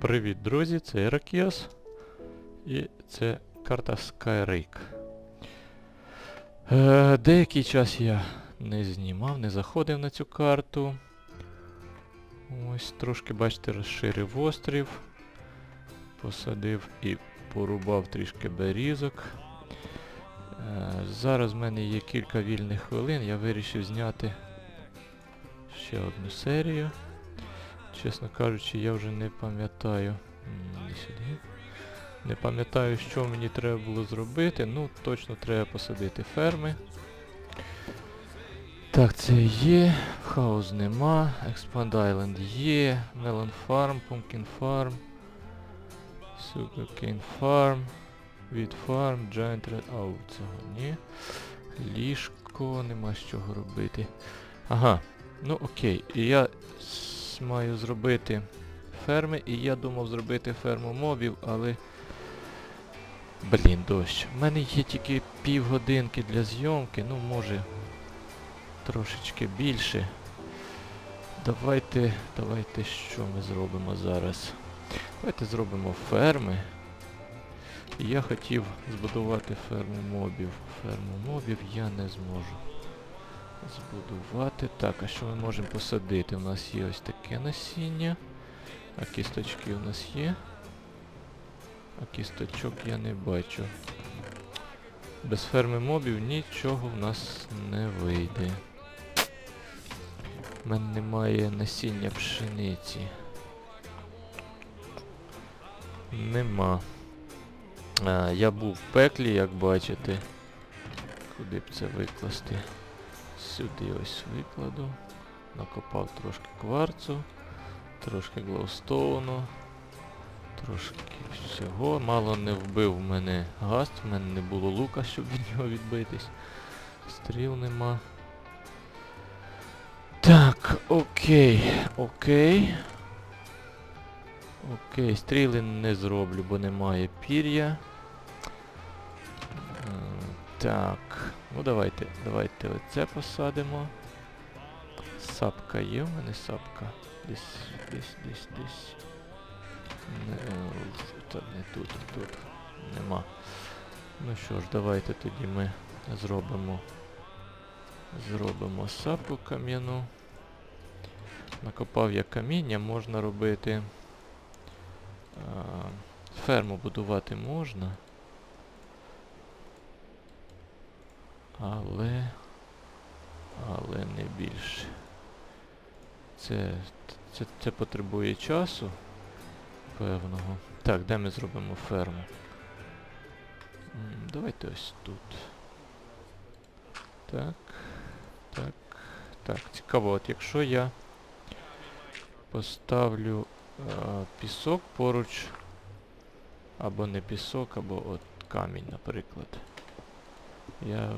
Привіт, друзі, це Іракіас. І це карта Skyrake. Е, деякий час я не знімав, не заходив на цю карту. Ось трошки, бачите, розширив острів. Посадив і порубав трішки берізок. Е, зараз в мене є кілька вільних хвилин, я вирішив зняти ще одну серію. Чесно кажучи, я вже не пам'ятаю. Не пам'ятаю, що мені треба було зробити. Ну, точно треба посадити ферми. Так, це є. Хаус нема. Expand Island є. Melon Farm, Pumpkin Farm. Sugarcane Farm. Wheat Farm, Giant Red... Ау, цього ні. Ліжко, нема з чого робити. Ага, ну окей. І я с- маю зробити ферми, і я думав зробити ферму мобів, але... Блін, дощ. У мене є тільки півгодинки для зйомки, ну може трошечки більше. Давайте, давайте що ми зробимо зараз? Давайте зробимо ферми. Я хотів збудувати ферму мобів. Ферму мобів я не зможу збудувати. Так, а що ми можемо посадити? У нас є ось таке насіння. А кісточки у нас є. А кісточок я не бачу. Без ферми мобів нічого в нас не вийде. У мене немає насіння пшениці. Нема. А, я був в пеклі, як бачите. Куди б це викласти? Сюди ось викладу. Накопав трошки кварцу, трошки глоустоуну, трошки всього. Мало не вбив мене гаст, в мене не було лука, щоб від нього відбитись. Стріл нема. Так, окей, окей. Окей, стріли не зроблю, бо немає пір'я. Так, ну давайте, давайте оце посадимо. Сапка є в мене сапка. Десь, десь, десь, десь. Не, та не тут, тут. Нема. Ну що ж, давайте тоді ми зробимо. Зробимо сапку кам'яну. Накопав я каміння, можна робити. А, ферму будувати можна. Але... Але не більше. Це, це, це потребує часу певного. Так, де ми зробимо ферму? Давайте ось тут. Так. Так. Так, цікаво, от якщо я поставлю е, пісок поруч, або не пісок, або от камінь, наприклад. Я,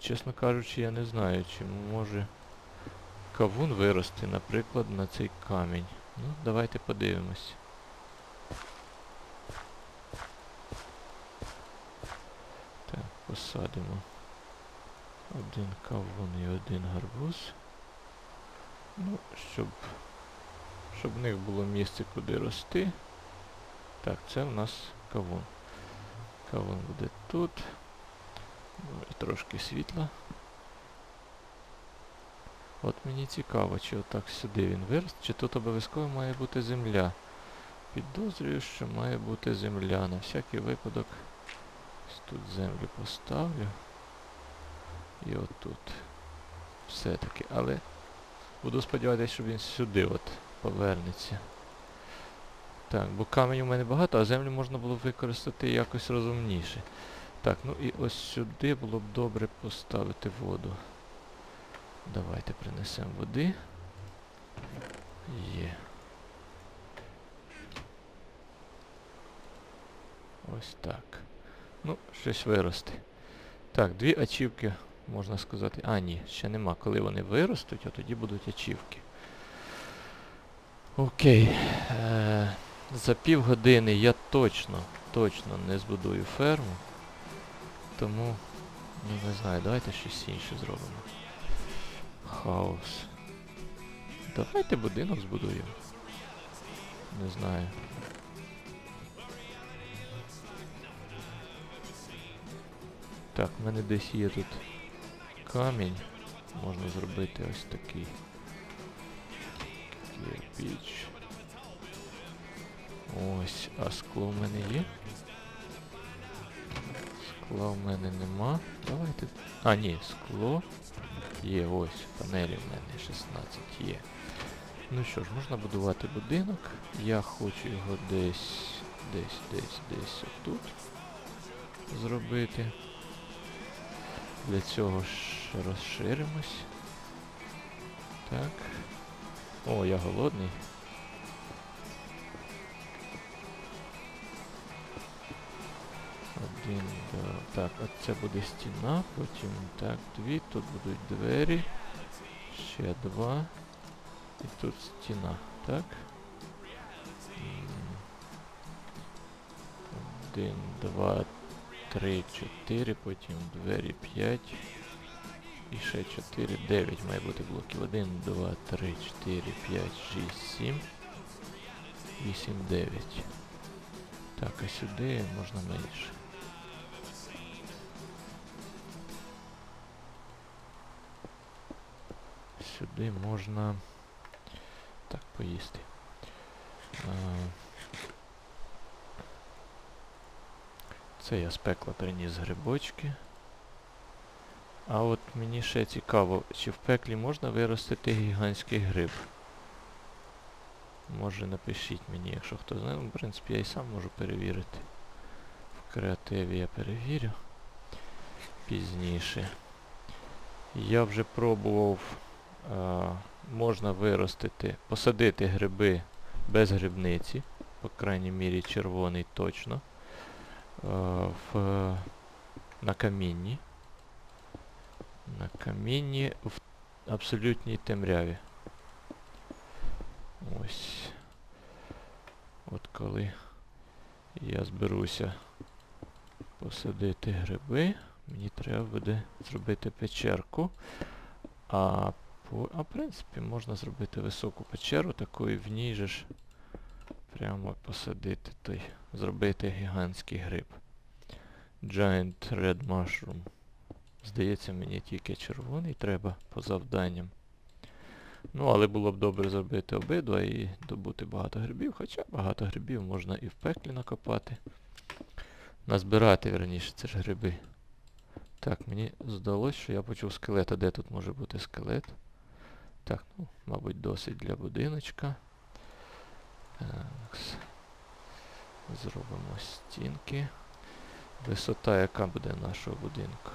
чесно кажучи, я не знаю, чи може кавун вирости, наприклад, на цей камінь. Ну, давайте подивимось. Так, посадимо один кавун і один гарбуз. Ну, щоб, щоб в них було місце куди рости. Так, це в нас кавун. Кавун буде тут. Трошки світла. От мені цікаво, чи отак сюди він виросте, чи тут обов'язково має бути земля. Підозрюю, що має бути земля. На всякий випадок ось тут землю поставлю. І отут. Все-таки. Але буду сподіватися, що він сюди от повернеться. Так, бо каменю в мене багато, а землю можна було використати якось розумніше. Так, ну і ось сюди було б добре поставити воду. Давайте принесемо води. Є. Ось так. Ну, щось виросте. Так, дві ачівки, можна сказати. А, ні, ще нема. Коли вони виростуть, а тоді будуть ачівки. Окей. Е, за півгодини я точно, точно не збудую ферму. Тому, ну не знаю, давайте щось інше зробимо. Хаос. Давайте будинок збудуємо. Не знаю. Так, в мене десь є тут камінь. Можна зробити ось такий. Кирпіч. Ось, а скло в мене є? Скла в мене нема. Давайте. А, ні, скло. Є, ось, панелі в мене 16 є. Ну що ж, можна будувати будинок. Я хочу його десь, десь, десь, десь отут зробити. Для цього ж розширимось. Так. О, я голодний. Один. Так, от це буде стіна, потім так, дві, тут будуть двері. Ще два. І тут стіна, так? Один, два, три, чотири, потім двері, п'ять. І ще чотири, дев'ять має бути блоків. Один, два, три, чотири, п'ять, шість, сім. Вісім, дев'ять. Так, а сюди можна менше. Сюди можна так поїсти. А, Це я з пекла приніс грибочки. А от мені ще цікаво, чи в пеклі можна виростити гігантський гриб? Може напишіть мені, якщо хто знає. Ну, В принципі, я і сам можу перевірити. В креативі я перевірю пізніше. Я вже пробував, можна виростити, посадити гриби без грибниці, по крайній мірі червоний точно, в, на камінні. На камінні в абсолютній темряві. Ось. От коли я зберуся посадити гриби, мені треба буде зробити печерку. А, по, а в принципі можна зробити високу печеру, таку і в ній же ж прямо посадити той, зробити гігантський гриб. Giant Red Mushroom. Здається, мені тільки червоний треба по завданням. Ну, але було б добре зробити обидва і добути багато грибів, хоча багато грибів можна і в пеклі накопати. Назбирати, верніше, це ж гриби. Так, мені здалося, що я почув скелет. А де тут може бути скелет? Так, ну, мабуть, досить для будиночка. Так. Зробимо стінки. Висота яка буде нашого будинку?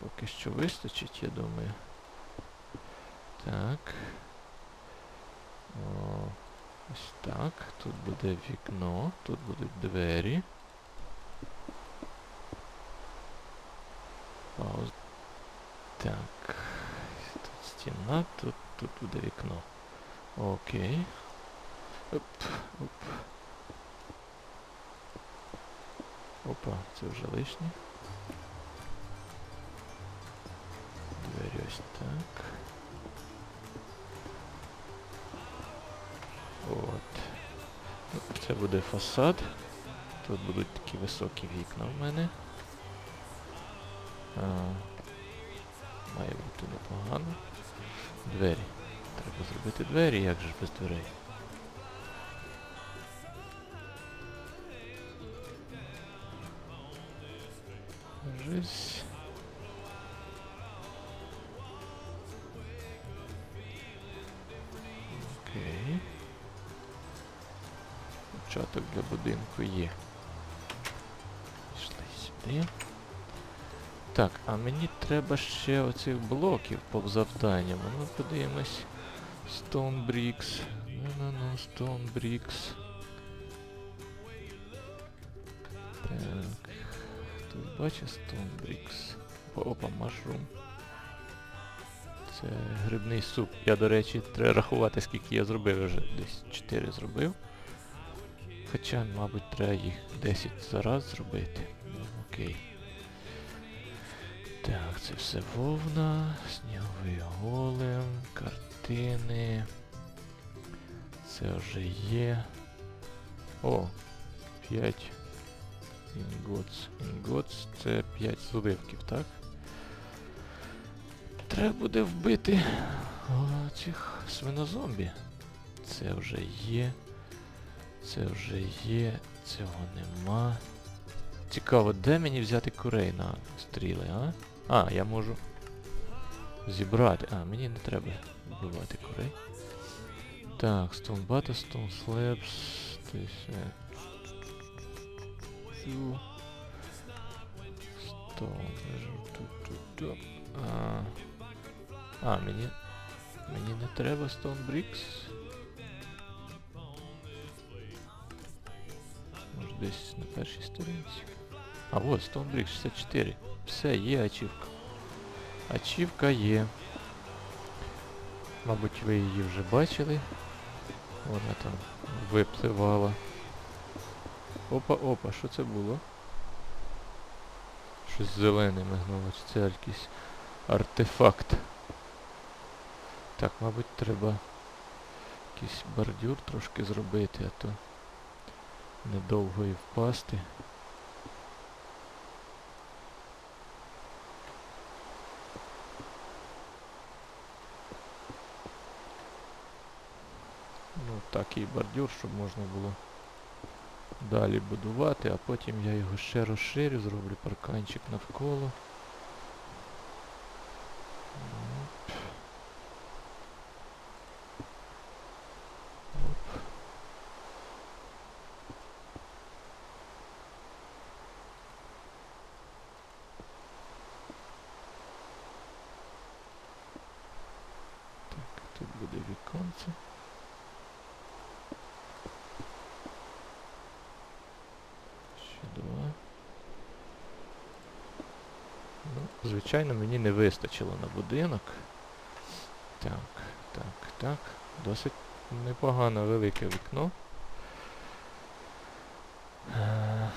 Поки що вистачить, я думаю. Так. О, ось так. Тут буде вікно, тут будуть двері. Пауз. Так. Стіна, тут, тут буде вікно. Окей. Оп, оп. Опа, це вже лишнє. Двері ось так. От. Це буде фасад. Тут будуть такі високі вікна в мене. А, має бути непогано. Двері. Треба зробити двері, як же без дверей. Жизнь. Окей. Початок для будинку є. Пішли сюди. Так, а мені треба ще оцих блоків по завданням. Ну подивимось. Stone. Ну-ну-ну, Stone. Так. Тут бачиш Stone. Опа, Mushroom. Це грибний суп. Я, до речі, треба рахувати, скільки я зробив вже. Десь 4 зробив. Хоча, мабуть, треба їх 10 за раз зробити. Ну, окей. Так, це все вовна, сніговий голем, картини. Це вже є. О, 5 інготс. Інготс це 5 зливків, так? Треба буде вбити цих свинозомбі. Це вже є. Це вже є. Цього нема. Цікаво, де мені взяти курей на стріли, а? А, я можу зібрати. А, мені не треба вбивати курей. Так, Stone Butter, Stone Slabs. Тобто, е, цю. Stone. ту-ту-ту. А, а, мені... Мені не треба Stone Bricks. Може десь на першій сторінці. А вот, Bricks 64. Все, є ачівка. Ачівка є. Мабуть, ви її вже бачили. Вона там випливала. Опа, опа, що це було? Щось зелене мигнуло, чи це якийсь артефакт. Так, мабуть, треба якийсь бордюр трошки зробити, а то недовго і впасти. Ну, такий бордюр, щоб можна було далі будувати, а потім я його ще розширю, зроблю парканчик навколо. Оп. Оп. Так, тут буде віконце. Ще два. Ну, звичайно, мені не вистачило на будинок. Так, так, так. Досить непогано велике вікно. Е,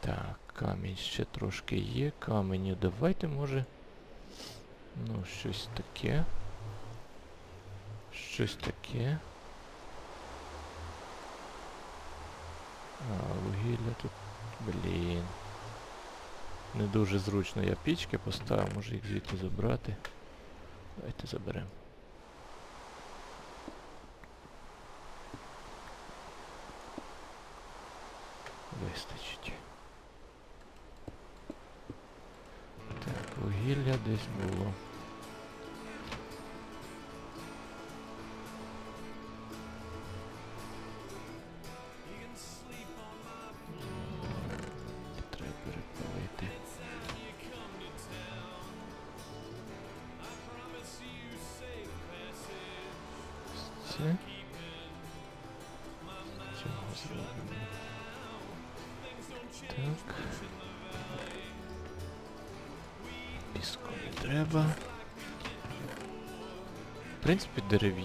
Так, камінь ще трошки є. Каменю давайте, може. Ну, щось таке. Щось таке. А, вугілля тут. Блін. Не дуже зручно я пічки поставив, може їх звідти забрати. Давайте заберемо. Вистачить. Так, вугілля десь було.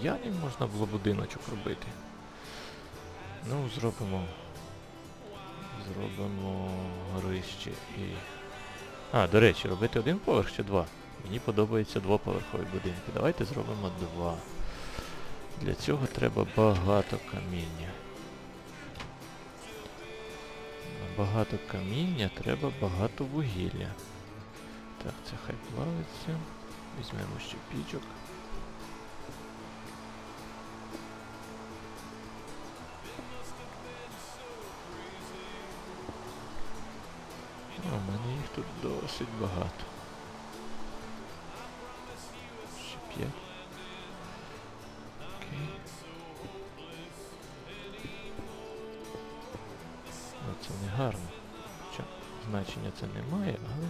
Дерев'яний можна було будиночок робити. Ну, зробимо. Зробимо горище і... А, до речі, робити один поверх чи два? Мені подобаються двоповерхові будинки. Давайте зробимо два. Для цього треба багато каміння. Багато каміння треба багато вугілля. Так, це хай плавиться. Візьмемо ще пічок. Досить багато. Ще п'ять. Ну це не гарно. Хоча значення це не має, але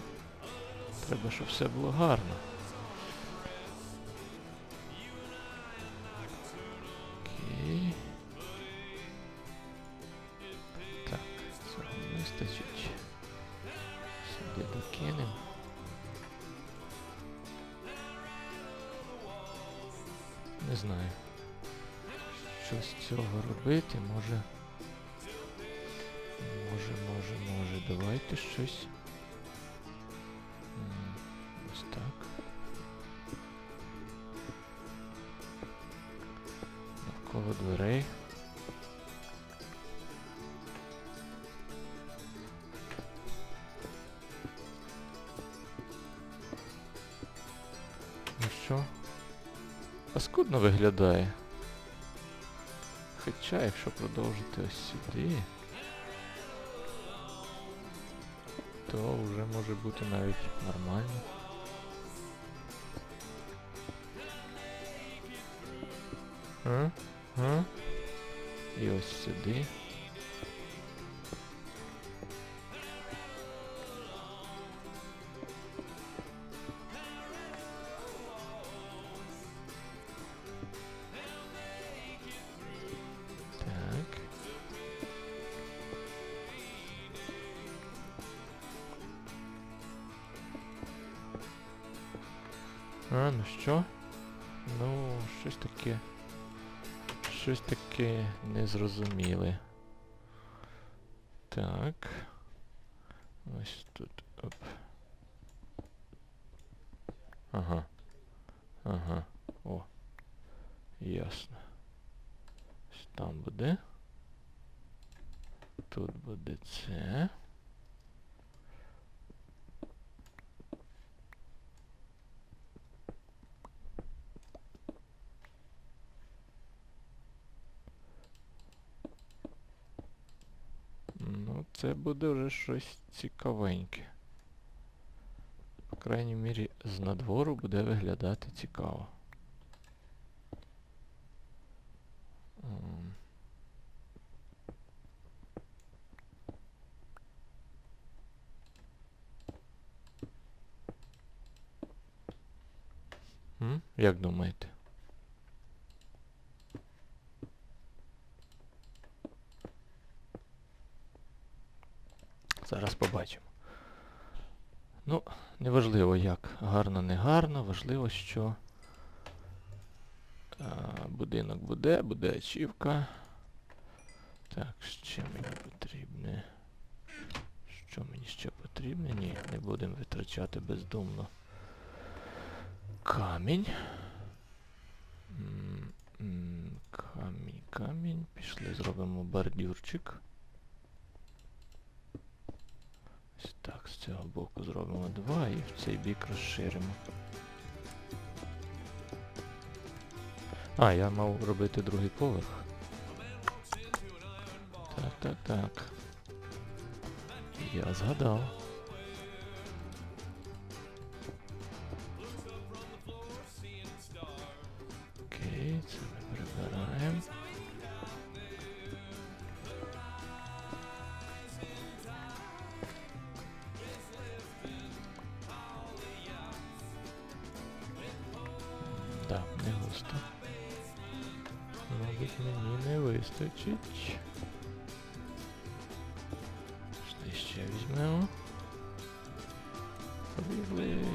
треба, щоб все було гарно. Не знаю. Що з цього робити, може. Може, може, може. Давайте щось. Ось так. Навколо дверей. Паскудно виглядає. Хоча, якщо продовжити ось сюди, то вже може бути навіть нормально. А? А? І ось сюди. А, ну що? Ну, щось таке. Щось таке незрозуміле. Так. Ось тут. Оп. Ага. Ага. О. Ясно. Ось там буде. Тут буде це. Ну, це буде вже щось цікавеньке. По крайній мірі, з надвору буде виглядати цікаво. Як думаєте? Зараз побачимо. Ну, як. Гарно, не гарно, важливо, що а, будинок буде, буде ачівка. Так, ще мені потрібне. Що мені ще потрібне? Ні, не будемо витрачати бездумно. Камінь. М, м, Камінь, камінь. Пішли, зробимо бордюрчик. Ось так, з цього боку зробимо два і в цей бік розширимо. А, я мав робити другий поверх. Так, так, так. Я згадав. Так, не густо. Мабуть, мені не вистачить. Пішли ще візьмемо. Побігли.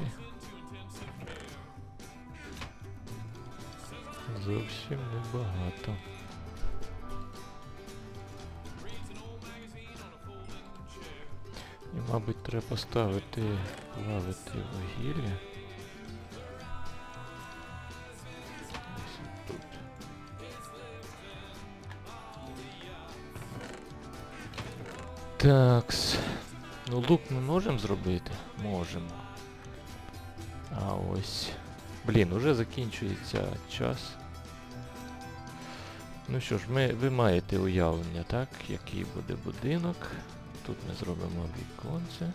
Зовсім небагато. І, мабуть, треба поставити плавити вугілля. Такс. Ну лук ми можемо зробити? Можемо. А ось. Блін, уже закінчується час. Ну що ж, ми, ви маєте уявлення, так, який буде будинок. Тут ми зробимо віконце.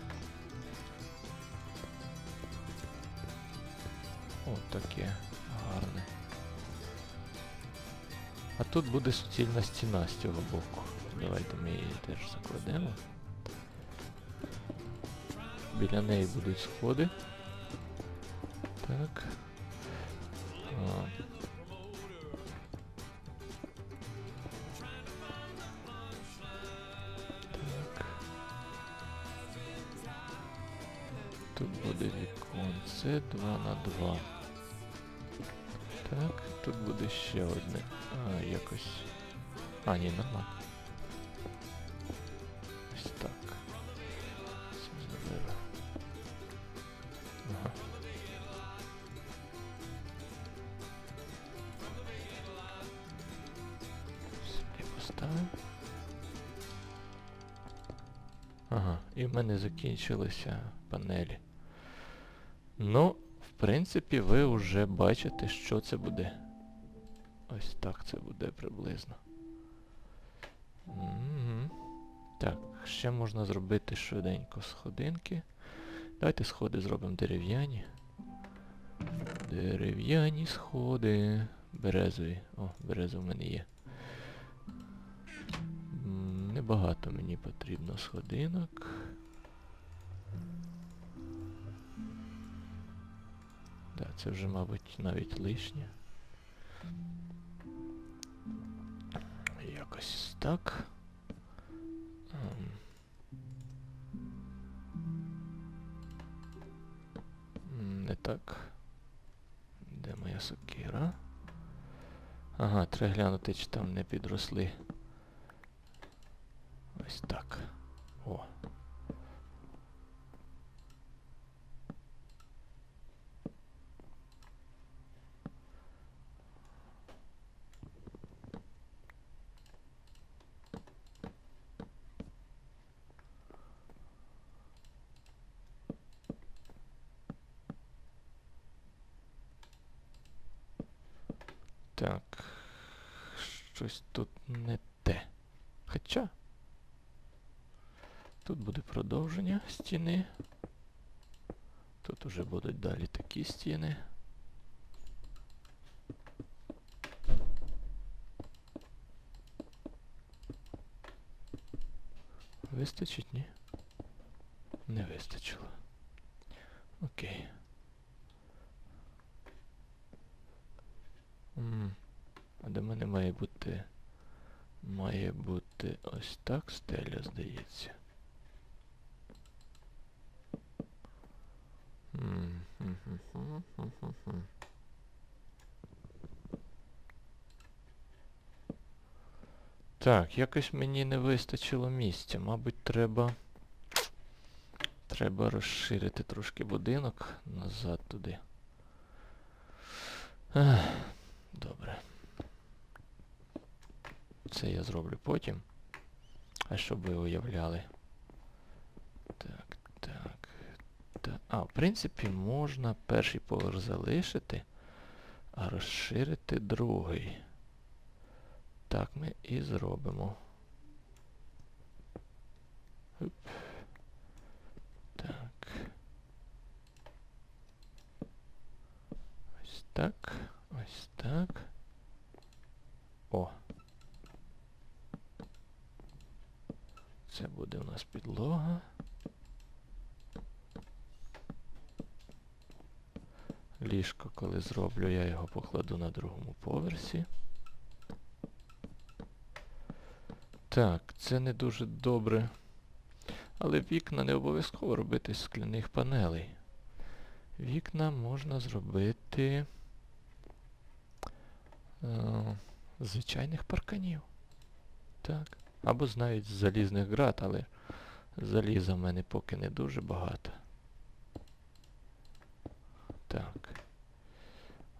О, таке гарне. А тут буде суцільна стіна з цього боку. Давайте ми її теж закладемо. Біля неї будуть сходи. Так. А. Так. Тут буде віконце 2 на 2. Ще одне. А, якось. А, ні, нормально. Ось так. Ага. поставив. Ага, і в мене закінчилися панелі. Ну, в принципі, ви вже бачите, що це буде. Ось так це буде приблизно. Мгм. Так, ще можна зробити швиденько сходинки. Давайте сходи зробимо дерев'яні. Дерев'яні сходи. Березові. О, береза в мене є. Небагато мені потрібно сходинок. Да, це вже, мабуть, навіть лишнє. Якось так. Ем. Не так. Де моя сокира? Ага, треба глянути, чи там не підросли. Ось так. О. Так. Щось тут не те. Хоча. Тут буде продовження стіни. Тут уже будуть далі такі стіни. Вистачить, ні? Не вистачило. Окей. М, А до мене має бути... Має бути ось так стеля, здається. М, Так, якось мені не вистачило місця. Мабуть, треба... Треба розширити трошки будинок назад туди. Ех, добре. Це я зроблю потім. А щоб ви уявляли. Так, так. Та, а, в принципі, можна перший поверх залишити, а розширити другий. Так ми і зробимо. Оп. Так. Ось так. Ось так. О. Це буде у нас підлога. Ліжко, коли зроблю, я його покладу на другому поверсі. Так, це не дуже добре. Але вікна не обов'язково робити з скляних панелей. Вікна можна зробити е, звичайних парканів. Так. Або з навіть з залізних град, але заліза в мене поки не дуже багато. Так.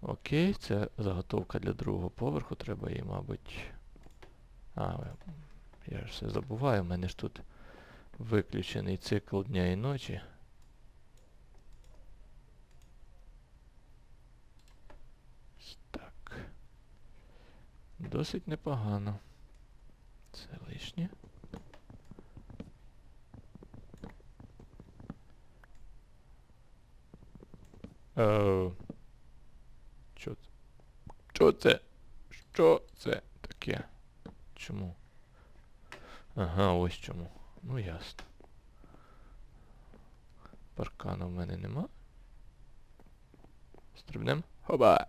Окей, це заготовка для другого поверху. Треба її, мабуть... А, я ж все забуваю, в мене ж тут виключений цикл дня і ночі. Так. Досить непогано. Це лишнє. Е, Що це? Що це? Що це таке? Чому? Ага, ось чому. Ну ясно. Паркану в мене нема. Стрибнем. Хоба!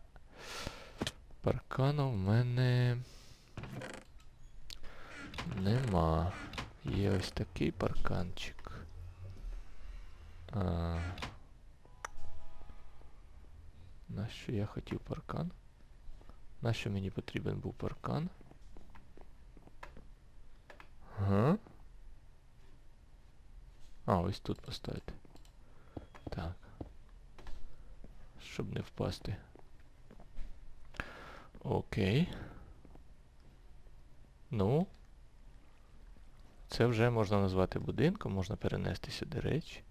Паркану в мене... Нема. Є ось такий парканчик. А... Нащо я хотів паркан? Нащо мені потрібен був паркан? Ага. А, ось тут поставити. Так. Щоб не впасти. Окей. Ну, це вже можна назвати будинком, можна перенести сюди речі.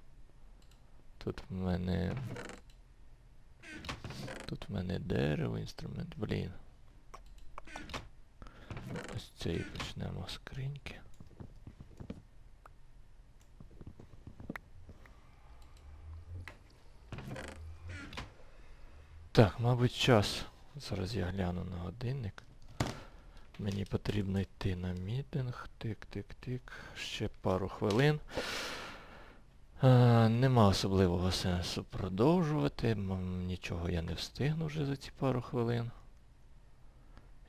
Тут в мене. Тут в мене дерево, інструмент, блін. Ось цієї почнемо скриньки. Так, мабуть, час. Зараз я гляну на годинник. Мені потрібно йти на мітинг. Тик-тик-тик. Ще пару хвилин. А, нема особливого сенсу продовжувати. Нічого я не встигну вже за ці пару хвилин.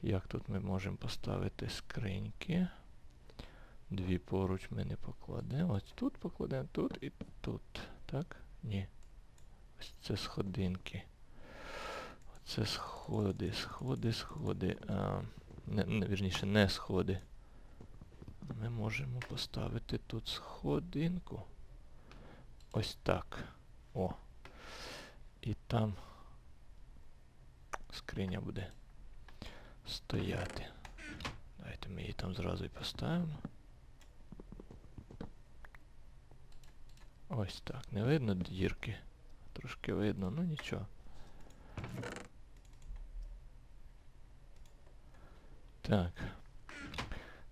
Як тут ми можемо поставити скриньки? Дві поруч ми не покладемо. Ось тут покладемо, тут і тут. Так? Ні. Ось це сходинки. Оце сходи, сходи, сходи. А, не, не, вірніше, не сходи. Ми можемо поставити тут сходинку. Ось так. О. І там скриня буде стояти. Давайте ми її там зразу і поставимо. Ось так. Не видно дірки? Трошки видно, ну нічого. Так.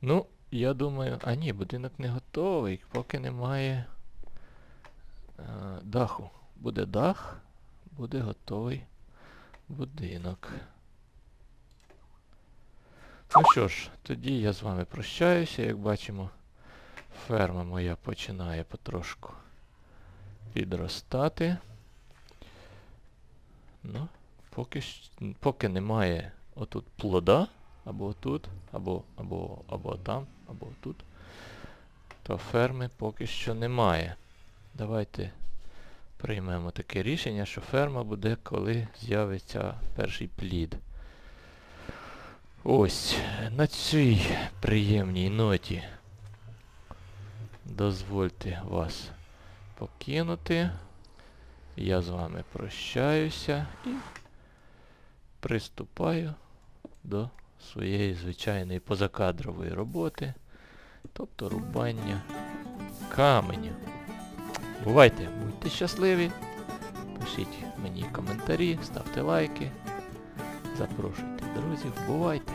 Ну, я думаю... А ні, будинок не готовий, поки немає даху. Буде дах, буде готовий будинок. Ну що ж, тоді я з вами прощаюся. Як бачимо, ферма моя починає потрошку підростати. Ну, поки, поки немає отут плода, або тут, або, або, або там, або тут, то ферми поки що немає. Давайте приймемо таке рішення, що ферма буде, коли з'явиться перший плід. Ось, на цій приємній ноті дозвольте вас покинути. Я з вами прощаюся і приступаю до своєї звичайної позакадрової роботи, тобто рубання каменю. Бувайте, будьте щасливі, пишіть мені коментарі, ставте лайки, запрошуйте друзів, бувайте!